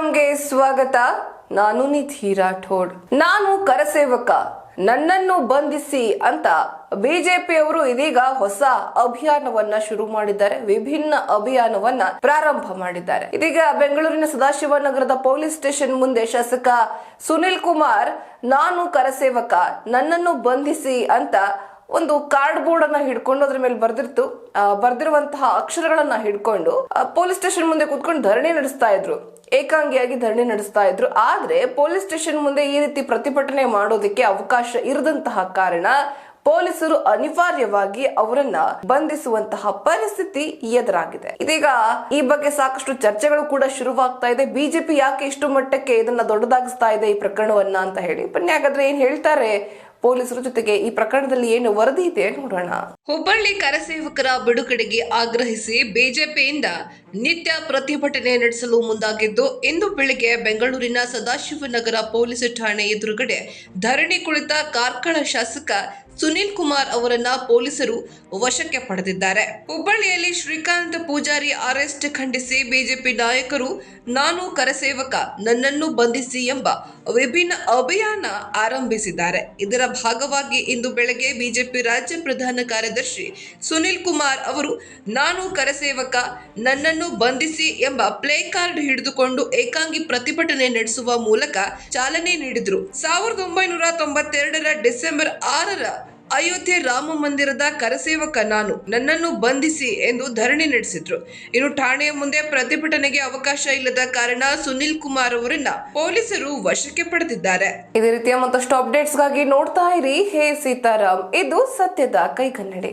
ಸೀತಾರಾಮ್ಗೆ ಸ್ವಾಗತ. ನಾನು ನಿಧಿ ರಾಠೋಡ್. ನಾನು ಕರಸೇವಕ. ನನ್ನನ್ನು ಬಂಧಿಸಿ ಅಂತ ಬಿಜೆಪಿಯವರು ಇದೀಗ ಹೊಸ ಅಭಿಯಾನವನ್ನ ಶುರು ಮಾಡಿದ್ದಾರೆ. ವಿಭಿನ್ನ ಅಭಿಯಾನವನ್ನ ಪ್ರಾರಂಭ ಮಾಡಿದ್ದಾರೆ. ಇದೀಗ ಬೆಂಗಳೂರಿನ ಸದಾಶಿವನಗರದ ಪೊಲೀಸ್ ಸ್ಟೇಷನ್ ಮುಂದೆ ಶಾಸಕ ಸುನಿಲ್ ಕುಮಾರ್, ನಾನು ಕರಸೇವಕ. ನನ್ನನ್ನು ಬಂಧಿಸಿ ಅಂತ ಒಂದು ಕಾರ್ಡ್ ಬೋರ್ಡ್ ಅನ್ನ ಹಿಡ್ಕೊಂಡು ಅದ್ರ ಮೇಲೆ ಬರ್ದಿರ್ತು. ಬರ್ದಿರುವಂತಹ ಅಕ್ಷರಗಳನ್ನ ಹಿಡ್ಕೊಂಡು ಪೊಲೀಸ್ ಸ್ಟೇಷನ್ ಮುಂದೆ ಕೂತ್ಕೊಂಡು ಧರಣಿ ನಡೆಸ್ತಾ ಇದ್ರು. ಏಕಾಂಗಿಯಾಗಿ ಧರಣಿ ನಡೆಸ್ತಾ ಇದ್ರು. ಆದ್ರೆ ಪೊಲೀಸ್ ಸ್ಟೇಷನ್ ಮುಂದೆ ಈ ರೀತಿ ಪ್ರತಿಭಟನೆ ಮಾಡೋದಕ್ಕೆ ಅವಕಾಶ ಇರದಂತಹ ಕಾರಣ ಪೊಲೀಸರು ಅನಿವಾರ್ಯವಾಗಿ ಅವರನ್ನ ಬಂಧಿಸುವಂತಹ ಪರಿಸ್ಥಿತಿ ಎದುರಾಗಿದೆ. ಇದೀಗ ಈ ಬಗ್ಗೆ ಸಾಕಷ್ಟು ಚರ್ಚೆಗಳು ಕೂಡ ಶುರುವಾಗ್ತಾ ಇದೆ. ಬಿಜೆಪಿ ಯಾಕೆ ಇಷ್ಟು ಮಟ್ಟಕ್ಕೆ ಇದನ್ನ ದೊಡ್ಡದಾಗಿಸ್ತಾ ಇದೆ ಈ ಪ್ರಕರಣವನ್ನ ಅಂತ ಹೇಳಿ. ಬನ್ನಿ ಏನ್ ಹೇಳ್ತಾರೆ? ಪೊಲೀಸರ ಜೊತೆಗೆ ಈ ಪ್ರಕರಣದಲ್ಲಿ ಏನು ವರದಿ ಇದೆ ನೋಡೋಣ. ಹುಬ್ಬಳ್ಳಿ ಕರಸೇವಕರ ಬಿಡುಗಡೆಗೆ ಆಗ್ರಹಿಸಿ ಬಿಜೆಪಿಯಿಂದ ನಿತ್ಯ ಪ್ರತಿಭಟನೆ ನಡೆಸಲು ಮುಂದಾಗಿದ್ದು, ಇಂದು ಬೆಳಿಗ್ಗೆ ಬೆಂಗಳೂರಿನ ಸದಾಶಿವನಗರ ಪೊಲೀಸ್ ಠಾಣೆ ಎದುರುಗಡೆ ಧರಣಿ ಕುಳಿತ ಕಾರ್ಕಳ ಶಾಸಕ ಸುನೀಲ್ ಕುಮಾರ್ ಅವರನ್ನ ಪೊಲೀಸರು ವಶಕ್ಕೆ ಪಡೆದಿದ್ದಾರೆ. ಹುಬ್ಬಳ್ಳಿಯಲ್ಲಿ ಶ್ರೀಕಾಂತ್ ಪೂಜಾರಿ ಅರೆಸ್ಟ್ ಖಂಡಿಸಿ ಬಿಜೆಪಿ ನಾಯಕರು, ನಾನು ಕರಸೇವಕ, ನನ್ನನ್ನು ಬಂಧಿಸಿ ಎಂಬ ವಿಭಿನ್ನ ಅಭಿಯಾನ ಆರಂಭಿಸಿದ್ದಾರೆ. ಇದರ ಭಾಗವಾಗಿ ಇಂದು ಬೆಳಗ್ಗೆ ಬಿಜೆಪಿ ರಾಜ್ಯ ಪ್ರಧಾನ ಕಾರ್ಯದರ್ಶಿ ಸುನಿಲ್ ಕುಮಾರ್ ಅವರು, ನಾನು ಕರಸೇವಕ, ನನ್ನನ್ನು ಬಂಧಿಸಿ ಎಂಬ ಪ್ಲೇ ಕಾರ್ಡ್ ಹಿಡಿದುಕೊಂಡು ಏಕಾಂಗಿ ಪ್ರತಿಭಟನೆ ನಡೆಸುವ ಮೂಲಕ ಚಾಲನೆ ನೀಡಿದರು. ಸಾವಿರದ ಒಂಬೈನೂರ ತೊಂಬತ್ತೆರಡರ ಡಿಸೆಂಬರ್ ಆರರ ಅಯೋಧ್ಯೆ ರಾಮ ಮಂದಿರದ ಕರಸೇವಕ ನಾನು, ನನ್ನನ್ನು ಬಂಧಿಸಿ ಎಂದು ಧರಣಿ ನಡೆಸಿದ್ರು. ಇನ್ನು ಠಾಣೆಯ ಮುಂದೆ ಪ್ರತಿಭಟನೆಗೆ ಅವಕಾಶ ಇಲ್ಲದ ಕಾರಣ ಸುನಿಲ್ ಕುಮಾರ್ ಅವರನ್ನ ಪೊಲೀಸರು ವಶಕ್ಕೆ ಪಡೆದಿದ್ದಾರೆ. ಇದೇ ರೀತಿಯ ಮತ್ತಷ್ಟು ಅಪ್ಡೇಟ್ಸ್ಗಾಗಿ ನೋಡ್ತಾ ಇರಿ, ಹೇ ಸೀತಾರಾಮ್. ಇದು ಸತ್ಯದ ಕೈಗನ್ನಡಿ.